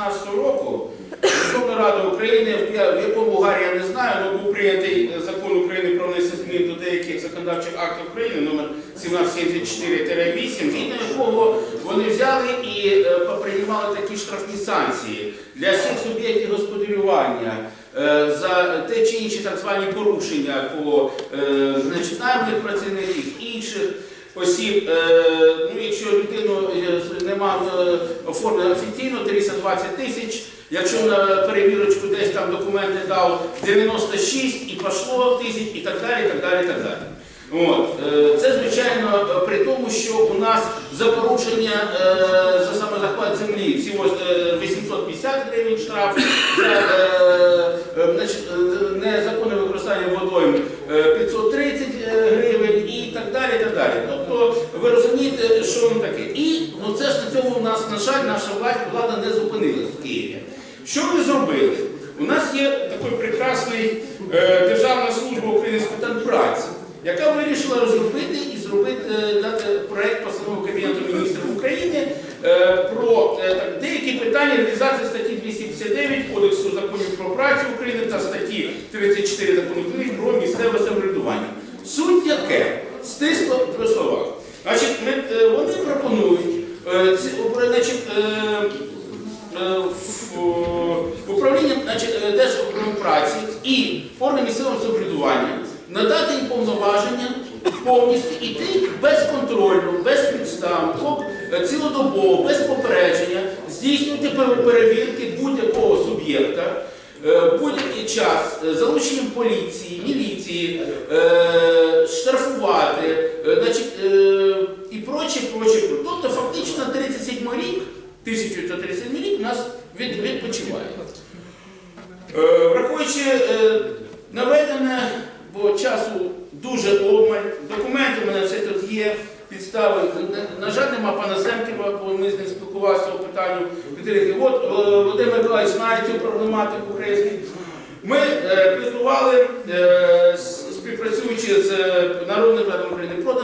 2016 року Верховна Рада України, в якому Гарі я не знаю, але був прийнятий закон України про внесення змін до деяких законодавчих актів України номер 1774-8, згідно якого вони взяли і е, поприймали такі штрафні санкції для всіх суб'єктів господарювання е, за те чи інші так звані порушення по е, значить, найманих працівників інших осіб. Е, ну, якщо людину е, нема е, оформлено офіційно, 320 тисяч. Якщо на перевірочку десь там документи дав 96 і пішло тисяч і так далі, так далі, і так далі. От. Це, звичайно, при тому, що у нас за порушення за саме захват землі всього е, 850 гривень штраф, за е, е, значить, е, незаконне використання водойм е, 530 гривень і так далі. і так далі. Тобто ви розумієте, що воно таке. І ну, це ж на цьому у нас, на жаль, наша влада, не зупинилась в Києві. Що ми зробили? У нас є такий прекрасний е, Державна служба України з питань праці, яка вирішила розробити і зробити е, дати проект постанови Кабінету міністрів України е, про деякі питання реалізації статті 259 Кодексу законів про працю України та статті 34 закону про місцеве самоврядування. Суть яке? Стисло в три словах. Значить, ми, е, вони пропонують е, е, е, управління Держпраці і органи місцевого самоврядування надати їм повноваження повністю йти безконтрольно, безпідставно, цілодобово, без попередження, здійснювати перевірки будь-якого суб'єкта. Будь-який час залученням поліції, міліції, 1130 мл нас від, відпочиває. Е, враховуючи е, наведене, бо часу дуже обмаль, документи в мене все тут є, підстави. На жаль, нема пана Семківа, бо ми з ним спілкувалися по питанню підтримки. От е, Володимир Миколаївич знає цю проблематику українську. Ми е, працювали, е, співпрацюючи з е, народним радом України проти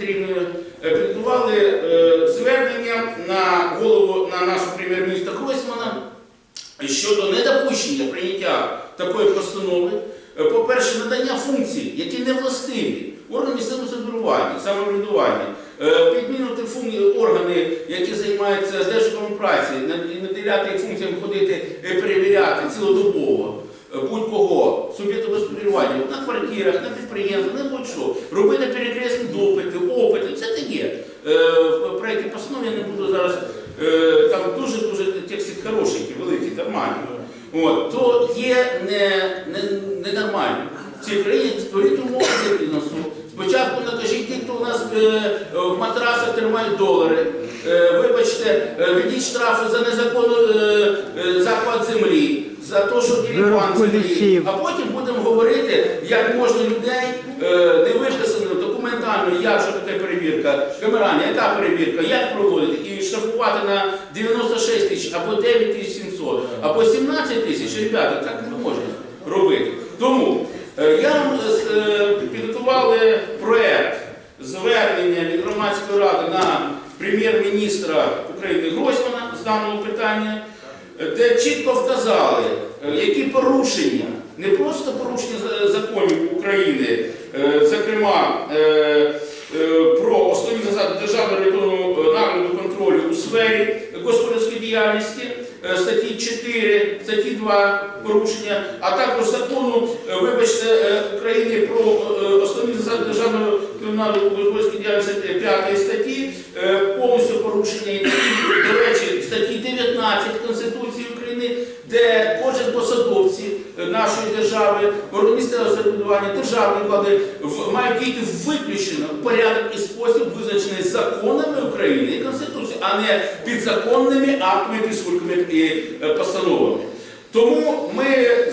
Петрівною, е, підготували е, звернення на голову на нашого прем'єр-міністра Гройсмана щодо недопущення прийняття такої постанови. Е, По-перше, надання функцій, які не властиві органам місцевого самоврядування, самоврядування, е, підмінити органи, які займаються державною праці, і наділяти їх функціями ходити і перевіряти цілодобово е, будь-кого суб'єкту господарювання на квартирах, на підприємствах, на будь-що, робити перекресні допити, опити, це не є. Е, В проєкті постанови я не буду зараз, е, там дуже-дуже тексти хорошенькі, великі, нормальні. От, то є не, не, ненормально. В цій країні створіть умови для бізнесу. Спочатку накажіть ті, хто у нас е, в матрасах тримають долари. Е, вибачте, е, введіть штрафи за незаконний е, захват землі, за те, що діліпан землі. А потім будемо говорити, як можна людей не виписано документально, як що таке перевірка, камерання, яка перевірка, як проводити, і штрафувати на 96 тисяч або 9 тисяч 700, або 17 тисяч. Ребята, так не можна робити. Тому е, я вам е, е, підготували проект звернення від громадської ради на прем'єр-міністра України Гройсмана з даного питання де чітко вказали, які порушення, не просто порушення законів України, зокрема про основні засади державного рятунного нагляду контролю у сфері господарської діяльності, статті 4, статті 2 порушення, а також закону, е, вибачте, е, України про е, основні засади державного кримінального господарської діяльності 5 статті, е, повністю порушення, і, до речі, статті 19 Конституції України, де кожен посадовці е, нашої держави, органи місцевого самоврядування, державної влади мають діяти виключено в порядок і спосіб, визначений законами України і Конституцією, а не підзаконними актами, писульками і е, постановами. Тому ми е,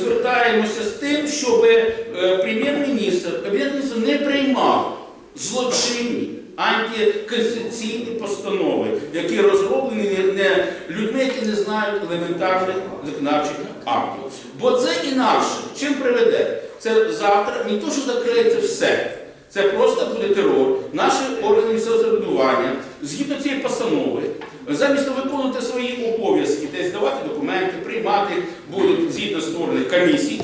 звертаємося з тим, щоб е, прем'єр-міністр, кабінет міністрів не приймав злочинні антиконституційні постанови, які розроблені не людьми, які не знають елементарних законодавчих актів. Бо це інакше. Чим приведе? Це завтра не то, що закриється все. Це просто буде терор. Наші органи місцевого самоврядування, згідно цієї постанови, замість виконувати свої обов'язки, десь давати документи, приймати, будуть згідно створених комісій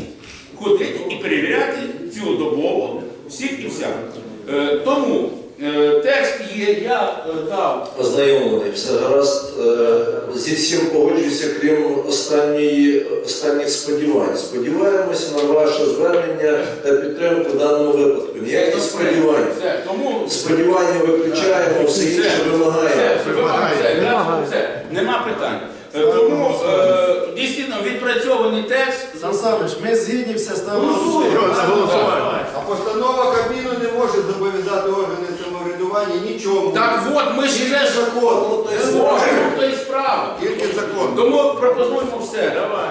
ходити і перевіряти цілодобово всіх і вся. Е, Тому текст є, я е, дав. Ознайомлений, все гаразд. Е, Зі всім погоджуюся, крім останньої, останніх сподівань. Сподіваємося на ваше звернення та підтримку в даному випадку. Ніяких сподівань. Все, тому Сподівання виключаємо, все інше вимагає. Все, вимагає. Все, да, все, Нема питань. Е, Тому е, дійсно відпрацьований текст. Сан Саныч, ми згідні все ставимо. Голосуємо. Нічому. Так от, ми ж теж закон. не то є справа. Тільки закон. Тому пропонуємо все. Давай.